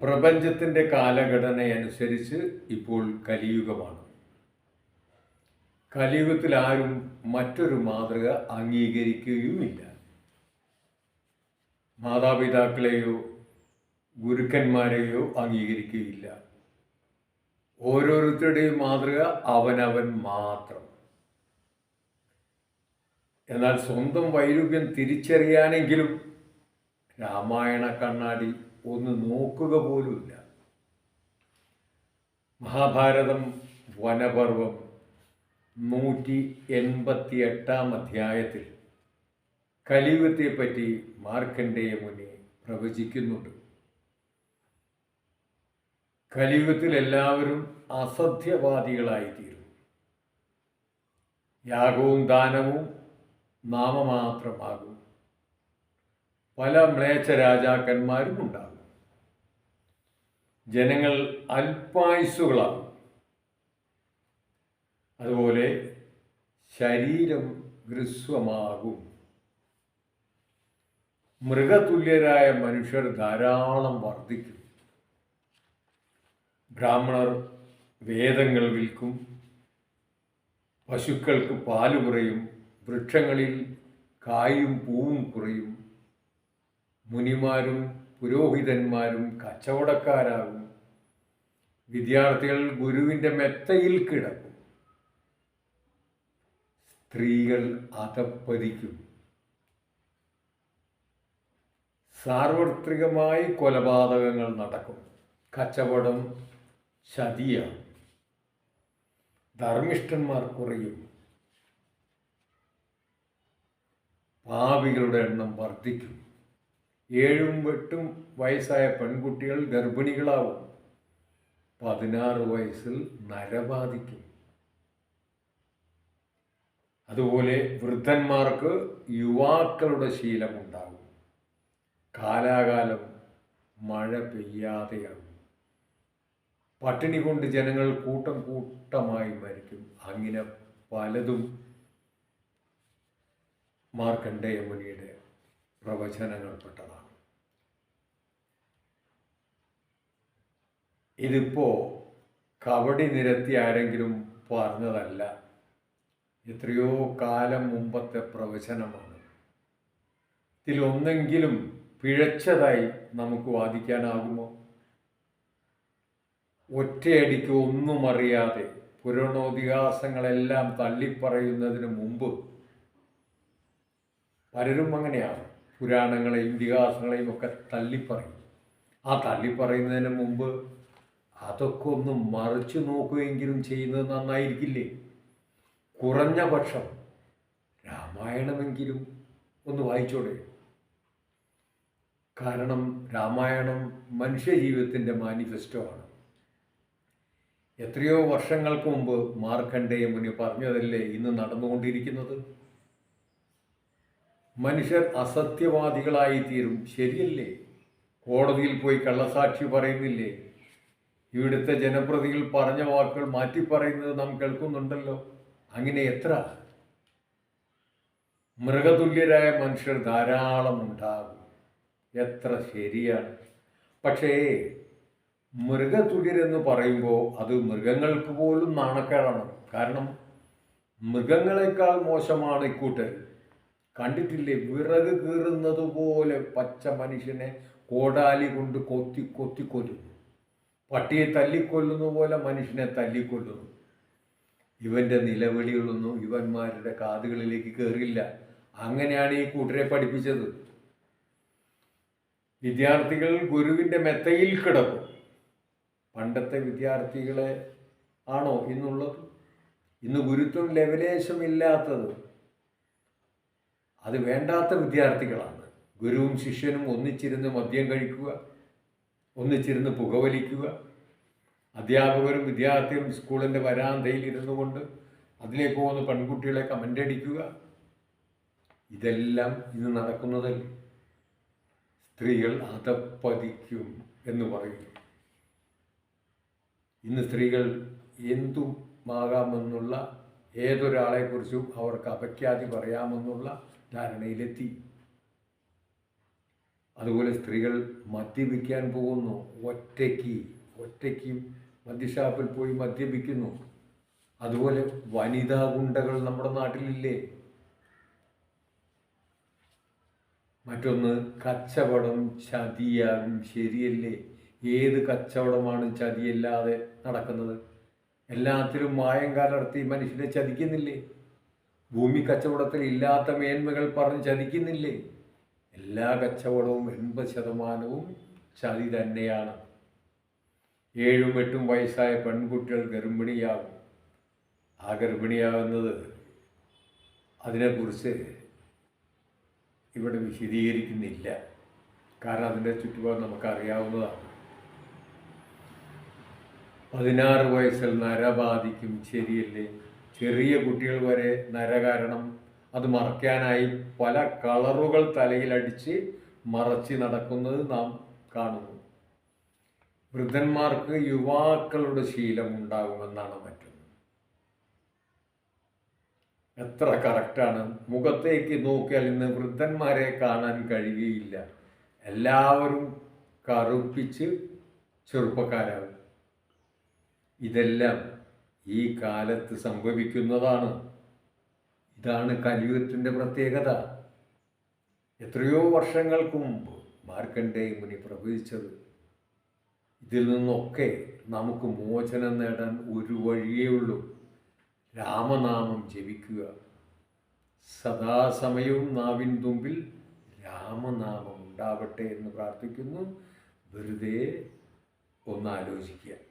പ്രപഞ്ചത്തിന്റെ കാലഘടനയനുസരിച്ച് ഇപ്പോൾ കലിയുഗമാണ്. കലിയുഗത്തിൽ ആരും മറ്റൊരു മാതൃക അംഗീകരിക്കുകയുമില്ല. മാതാപിതാക്കളെയോ ഗുരുക്കന്മാരെയോ അംഗീകരിക്കുകയില്ല. ഓരോരുത്തരുടെയും മാതൃക അവനവൻ മാത്രം. എന്നാൽ സ്വന്തം വൈരുദ്ധ്യം തിരിച്ചറിയാനെങ്കിലും രാമായണ കണ്ണാടി ഒന്ന് നോക്കുക പോലുമില്ല. മഹാഭാരതം വനപർവം നൂറ്റി എൺപത്തി എട്ടാം അധ്യായത്തിൽ കലിയുഗത്തെപ്പറ്റി മാർക്കണ്ഡേയ മുനി പ്രവചിക്കുന്നുണ്ട്. കലിയുഗത്തിൽ എല്ലാവരും അസത്യവാദികളായിത്തീരും. യാഗവും ദാനവും നാമമാത്രമാകും. പല മ്ലേച്ഛ രാജാക്കന്മാരും ഉണ്ടാകും. ജനങ്ങൾ അല്പായുസുകളാകും അതുപോലെ ശരീരം ഹൃസ്വമാകും മൃഗതുല്യരായ മനുഷ്യർ ധാരാളം വർദ്ധിക്കും. ബ്രാഹ്മണർ വേദങ്ങൾ വിൽക്കും. പശുക്കൾക്ക് പാൽ കുറയും. വൃക്ഷങ്ങളിൽ കായും പൂവും കുറയും. മുനിമാരും പുരോഹിതന്മാരും കച്ചവടക്കാരാകും. വിദ്യാർത്ഥികൾ ഗുരുവിന്റെ മെത്തയിൽ കിടക്കും. സ്ത്രീകൾ അതപ്പതിക്കും. സാർവത്രികമായി കൊലപാതകങ്ങൾ നടക്കും. കച്ചവടം ചതിയാണ്. ധർമ്മിഷ്ഠന്മാർ കുറയും. പാപികളുടെ എണ്ണം വർദ്ധിക്കും. ഏഴും എട്ടും വയസ്സായ പെൺകുട്ടികൾ ഗർഭിണികളാവും. പതിനാറ് വയസ്സിൽ നരബാധിക്കും. അതുപോലെ വൃദ്ധന്മാർക്ക് യുവാക്കളുടെ ശീലമുണ്ടാകും. കാലാകാലം മഴ പെയ്യാതെയാകും. പട്ടിണി കൊണ്ട് ജനങ്ങൾ കൂട്ടം കൂട്ടമായി മരിക്കും. അങ്ങനെ പലതും മാർക്കണ്ഡേയ മുനിയുടെ പ്രവചനങ്ങൾപ്പെട്ടതാണ്. ഇതിപ്പോ കവടി നിരത്തി ആരെങ്കിലും പറഞ്ഞതല്ല. എത്രയോ കാലം മുമ്പത്തെ പ്രവചനമാണ്. ഇതിലൊന്നെങ്കിലും പിഴച്ചതായി നമുക്ക് വാദിക്കാനാകുമോ? ഒറ്റയടിക്ക് ഒന്നും അറിയാതെ പുരാണോതിഹാസങ്ങളെല്ലാം തള്ളിപ്പറയുന്നതിന് മുമ്പ് പലരും അങ്ങനെയാണ് പുരാണങ്ങളെയും ഇതിഹാസങ്ങളെയും ഒക്കെ തള്ളിപ്പറയും. ആ തള്ളിപ്പറയുന്നതിന് മുമ്പ് അതൊക്കെ ഒന്ന് മറിച്ചു നോക്കുകയെങ്കിലും ചെയ്യുന്നത് നന്നായിരിക്കില്ലേ? കുറഞ്ഞ പക്ഷം രാമായണമെങ്കിലും ഒന്ന് വായിച്ചോടെ. കാരണം രാമായണം മനുഷ്യജീവിതത്തിന്റെ മാനിഫെസ്റ്റോ ആണ് എത്രയോ വർഷങ്ങൾക്ക് മുമ്പ് മാർക്കണ്ഡേയ മുനി പറഞ്ഞതല്ലേ ഇന്ന് നടന്നുകൊണ്ടിരിക്കുന്നത്? മനുഷ്യർ അസത്യവാദികളായി തീരും ശരിയല്ലേ? കോടതിയിൽ പോയി കള്ളസാക്ഷി പറയുന്നില്ലേ? ഇവിടുത്തെ ജനപ്രതികൾ പറഞ്ഞ വാക്കുകൾ മാറ്റി പറയുന്നത് നാം കേൾക്കുന്നുണ്ടല്ലോ. അങ്ങനെ എത്ര? മൃഗതുല്യരായ മനുഷ്യർ ധാരാളം ഉണ്ടാകും. എത്ര ശരിയാണ്. പക്ഷേ മൃഗതുല്യരെന്ന് പറയുമ്പോൾ അത് മൃഗങ്ങൾക്ക് പോലും നാണക്കേടാണ്. കാരണം മൃഗങ്ങളെക്കാൾ മോശമാണ് ഇക്കൂട്ടർ. കണ്ടിട്ടില്ലേ? വിറക് കീറുന്നത് പോലെ പച്ച മനുഷ്യനെ കോടാലി കൊണ്ട് കൊത്തി കൊത്തി കൊല്ലുന്നു. പട്ടിയെ തല്ലിക്കൊല്ലുന്ന പോലെ മനുഷ്യനെ തല്ലിക്കൊല്ലുന്നു. ഇവന്റെ നിലവിളികളൊന്നും ഇവന്മാരുടെ കാതുകളിലേക്ക് കയറില്ല അങ്ങനെയാണ് ഈ കൂട്ടരെ പഠിപ്പിച്ചത്. വിദ്യാർത്ഥികൾ ഗുരുവിന്റെ മെത്തയിൽ കിടക്കും. പണ്ടത്തെ വിദ്യാർത്ഥികളെ ആണോ ഇന്നുള്ളത്? ഇന്ന് ഗുരുത്വം ലെവലേശമില്ലാത്തത് അത് വേണ്ടാത്ത വിദ്യാർത്ഥികളാണ്. ഗുരുവും ശിഷ്യനും ഒന്നിച്ചിരുന്ന് മദ്യം കഴിക്കുക ഒന്നിച്ചിരുന്ന് പുകവലിക്കുക. അധ്യാപകരും വിദ്യാർത്ഥികളും സ്കൂളിന്റെ വരാന്തയിൽ ഇരുന്നു കൊണ്ട് അതിലേക്ക് പോകുന്ന പെൺകുട്ടികളെ കമന്റ് അടിക്കുക. ഇതെല്ലാം ഇന്ന് നടക്കുന്നതല്ലേ? സ്ത്രീകൾ അതപ്പതിക്കും എന്ന് പറയും. ഇന്ന് സ്ത്രീകൾ എന്തുമാകാമെന്നുള്ള ഏതൊരാളെക്കുറിച്ചും അവർക്ക് അപഖ്യാതി പറയാമെന്നുള്ള ധാരണയിലെത്തി. അതുപോലെ സ്ത്രീകൾ മദ്യപിക്കാൻ പോകുന്നു. ഒറ്റയ്ക്ക് ഒറ്റയ്ക്ക് മദ്യഷാപ്പിൽ പോയി മദ്യപിക്കുന്നു. അതുപോലെ വനിതാ ഗുണ്ടകൾ നമ്മുടെ നാട്ടിലില്ലേ? മറ്റൊന്ന് കച്ചവടം ചതിയാകും ശരിയല്ലേ? ഏത് കച്ചവടമാണ് ചതിയല്ലാതെ നടക്കുന്നത്? എല്ലാത്തിലും മായം കലർത്തി മനുഷ്യനെ ചതിക്കുന്നില്ലേ? ഭൂമി കച്ചവടത്തിൽ ഇല്ലാത്ത മേന്മകൾ പറഞ്ഞ് ചതിക്കുന്നില്ലേ? എല്ലാ കച്ചവടവും എൺപത് ശതമാനവും ചതി തന്നെയാണ്. ഏഴും എട്ടും വയസ്സായ പെൺകുട്ടികൾ ഗർഭിണിയാകും. ആ ഗർഭിണിയാകുന്നത് അതിനെക്കുറിച്ച് ഇവിടെ വിശദീകരിക്കുന്നില്ല. കാരണം അതിന്റെ ചുറ്റുപാട് നമുക്കറിയാവുന്നതാണ്. പതിനാറ് വയസ്സിൽ നരബാധിക്കും ശരിയല്ലേ? ചെറിയ കുട്ടികൾ വരെ നര കാരണം അത് മറയ്ക്കാനായി പല കളറുകൾ തലയിലടിച്ച് മറച്ച് നടക്കുന്നത് നാം കാണുന്നു. വൃദ്ധന്മാർക്ക് യുവാക്കളുടെ ശീലം ഉണ്ടാകുമെന്നാണ് മറ്റൊന്ന്. എത്ര കറക്റ്റാണ് മുഖത്തേക്ക് നോക്കിയാൽ ഇന്ന് വൃദ്ധന്മാരെ കാണാൻ കഴിയുകയില്ല. എല്ലാവരും കറുപ്പിച്ച് ചെറുപ്പക്കാരാകും. ഇതെല്ലാം ഈ കാലത്ത് സംഭവിക്കുന്നതാണ്. ഇതാണ് കലിയുഗത്തിന്റെ പ്രത്യേകത. എത്രയോ വർഷങ്ങൾക്ക് മുമ്പ് മാർക്കണ്ഡേയ മുനി പ്രവചിച്ചത് ഇതിൽ നിന്നൊക്കെ നമുക്ക് മോചനം നേടാൻ ഒരു വഴിയേ ഉള്ളൂ. രാമനാമം ജപിക്കുക. സദാസമയവും നാവിൻ തുമ്പിൽ രാമനാമം ഉണ്ടാവട്ടെ എന്ന് പ്രാർത്ഥിക്കുന്നു. വെറുതെ ഒന്ന് ആലോചിക്കുക